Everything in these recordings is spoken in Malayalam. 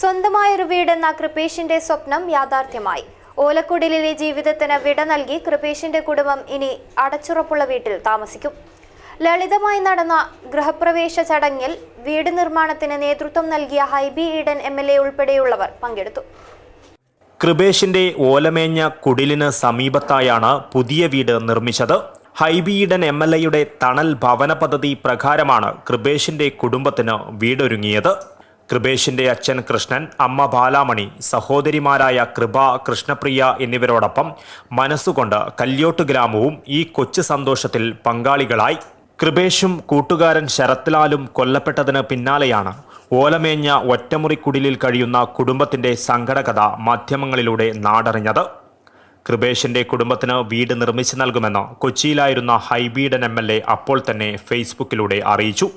സ്വന്തമായൊരു വീടെന്ന കൃപേഷിന്റെ സ്വപ്നം യാഥാർത്ഥ്യമായി. ഓലക്കുടലിലെ ജീവിതത്തിന് വിട നൽകി കൃപേഷിന്റെ കുടുംബം ഇനി അടച്ചുറപ്പുള്ള വീട്ടിൽ താമസിക്കും. ലളിതമായി നടന്ന ഗൃഹപ്രവേശ ചടങ്ങിൽ വീട് നിർമ്മാണത്തിന് നേതൃത്വം നൽകിയ Hibi Eden M L A ഉൾപ്പെടെയുള്ളവർ പങ്കെടുത്തു. കൃപേഷിന്റെ ഓലമേഞ്ഞ കുടിലിന് സമീപത്തായാണ് പുതിയ വീട് നിർമ്മിച്ചത്. ഹൈബി ഈഡൻ എം എൽ എയുടെ തണൽ ഭവന പദ്ധതി പ്രകാരമാണ് കൃപേഷിന്റെ കുടുംബത്തിന് വീടൊരുങ്ങിയത്. കൃപേഷിന്റെ അച്ഛൻ കൃഷ്ണൻ അമ്മ ബാലാമണി സഹോദരിമാരായ കൃപ കൃഷ്ണപ്രിയ എന്നിവരോടൊപ്പം മനസ്സുകൊണ്ട് കല്യോട്ട് ഗ്രാമവും ഈ കൊച്ചു സന്തോഷത്തിൽ പങ്കാളികളായി. കൃപേഷും കൂട്ടുകാരൻ ശരത്ലാലും കൊല്ലപ്പെട്ടതിന് പിന്നാലെയാണ് ഓലമേഞ്ഞ ഒറ്റമുറി കുടിലിൽ കഴിയുന്ന കുടുംബത്തിന്റെ സങ്കടകഥ മാധ്യമങ്ങളിലൂടെ നാടറിഞ്ഞത്. കൃപേഷിന്റെ കുടുംബത്തിന് വീട് നിർമ്മിച്ചു നൽകുമെന്ന് കൊച്ചിയിലായിരുന്ന ഹൈബീഡൻ എ അപ്പോൾ തന്നെ ഫേസ്ബുക്കിലൂടെ അറിയിച്ചു.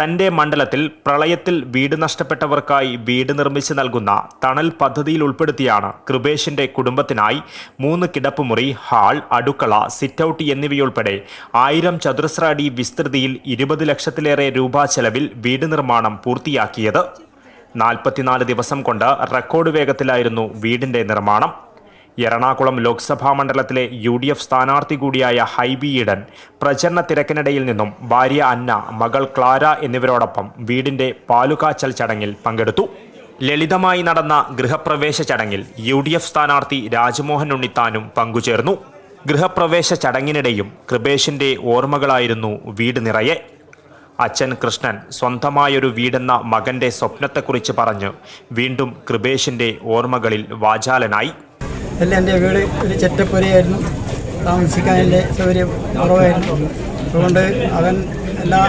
തന്റെ മണ്ഡലത്തിൽ പ്രളയത്തിൽ വീട് നഷ്ടപ്പെട്ടവർക്കായി വീട് നിർമ്മിച്ച് നൽകുന്ന തണൽ പദ്ധതിയിൽ ഉൾപ്പെടുത്തിയാണ് കൃപേഷിന്റെ കുടുംബത്തിനായി മൂന്ന് കിടപ്പുമുറി ഹാൾ അടുക്കള സിറ്റൌട്ട് എന്നിവയുൾപ്പെടെ ആയിരം ചതുരശ്ര അടി വിസ്തൃതിയിൽ ഇരുപത് ലക്ഷത്തിലേറെ രൂപ ചെലവിൽ വീട് നിർമ്മാണം പൂർത്തിയാക്കിയത്. നാൽപ്പത്തിനാല് ദിവസം കൊണ്ട് റെക്കോർഡ് വേഗത്തിലായിരുന്നു വീടിന്റെ നിർമ്മാണം. എറണാകുളം ലോക്സഭാ മണ്ഡലത്തിലെ യു ഡി എഫ് സ്ഥാനാർത്ഥി കൂടിയായ ഹൈബി ഈഡൻ പ്രചരണ തിരക്കിനിടയിൽ നിന്നും ഭാര്യ അന്ന മകൾ ക്ലാര എന്നിവരോടൊപ്പം വീടിന്റെ പാലുകാച്ചൽ ചടങ്ങിൽ പങ്കെടുത്തു. ലളിതമായി നടന്ന ഗൃഹപ്രവേശ ചടങ്ങിൽ യു ഡി എഫ് സ്ഥാനാർത്ഥി രാജ്മോഹൻ ഉണ്ണിത്താനും പങ്കുചേർന്നു. ഗൃഹപ്രവേശ ചടങ്ങിനിടെയും കൃപേഷിന്റെ ഓർമ്മകളായിരുന്നു വീട് നിറയെ. അച്ഛൻ കൃഷ്ണൻ സ്വന്തമായൊരു വീടെന്ന മകന്റെ സ്വപ്നത്തെക്കുറിച്ച് പറഞ്ഞ് വീണ്ടും കൃപേഷിന്റെ ഓർമ്മകളിൽ വാചാലനായി. എല്ലാം എന്റെ വീട് ഒരു ചെറ്റപ്പുരയായിരുന്നു. താമസിക്കാൻ എന്റെ സൗകര്യം കുറവായിരുന്നു. അതുകൊണ്ട് അവൻ എല്ലാ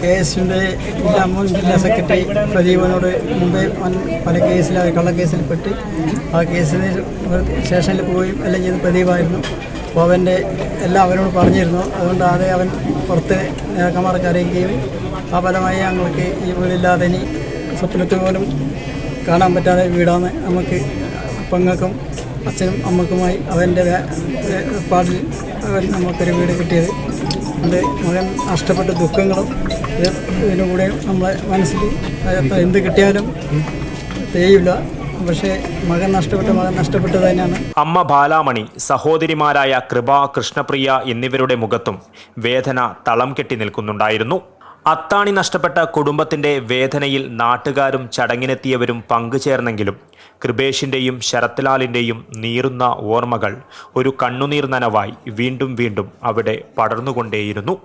കെ എസിന്റെ ജില്ലാ മുൻ ജില്ലാ സെക്രട്ടറി പ്രദീപനോട് മുമ്പേ പല കേസിൽ കള്ളക്കേസിൽ പെട്ട് ആ കേസിന് സ്റ്റേഷനിൽ പോവുകയും എല്ലാം ചെയ്ത് പ്രദീപായിരുന്നു. അപ്പോൾ അവന്റെ എല്ലാം അവനോട് പറഞ്ഞിരുന്നു. അതുകൊണ്ട് അത് അവൻ പുറത്ത് നേതാക്കന്മാർക്ക് അറിയിക്കുകയും ആ ഫലമായി ഞങ്ങൾക്ക് ഈ വീടില്ലാതെ ഇനി സ്വപ്നത്തിൽ പോലും കാണാൻ പറ്റാതെ വീടാണ്. നമുക്ക് പെങ്ങൾക്കും അച്ഛനും അമ്മക്കുമായി അവന്റെ അവൻ നമുക്കൊരു വീട് കിട്ടിയത്. എന്റെ മകൻ നഷ്ടപ്പെട്ട ദുഃഖങ്ങളും ഇതിനുകൂടെ ഇതിനും കൂടെ നമ്മളെ മനസ്സിൽ എന്ത് കിട്ടിയാലും തേയില്ല പക്ഷേ മകൻ നഷ്ടപ്പെട്ട മകൻ നഷ്ടപ്പെട്ടത് തന്നെയാണ്. അമ്മ ബാലാമണി സഹോദരിമാരായ കൃപ കൃഷ്ണപ്രിയ എന്നിവരുടെ മുഖത്തും വേദന തളം കെട്ടി നിൽക്കുന്നുണ്ടായിരുന്നു. അത്താണി നഷ്ടപ്പെട്ട കുടുംബത്തിന്റെ വേദനയിൽ നാട്ടുകാരും ചടങ്ങിനെത്തിയവരും പങ്കുചേർന്നെങ്കിലും കൃപേഷിന്റെയും ശരത്ലാലിന്റെയും നീറുന്ന ഓർമ്മകൾ ഒരു കണ്ണുനീർ നനവായി വീണ്ടും വീണ്ടും അവിടെ പടർന്നുകൊണ്ടേയിരുന്നു.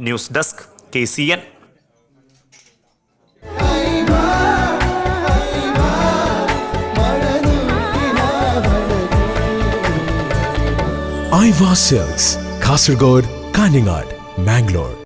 News desk K C N. I was Kasaragod Kanhangad Mangalore.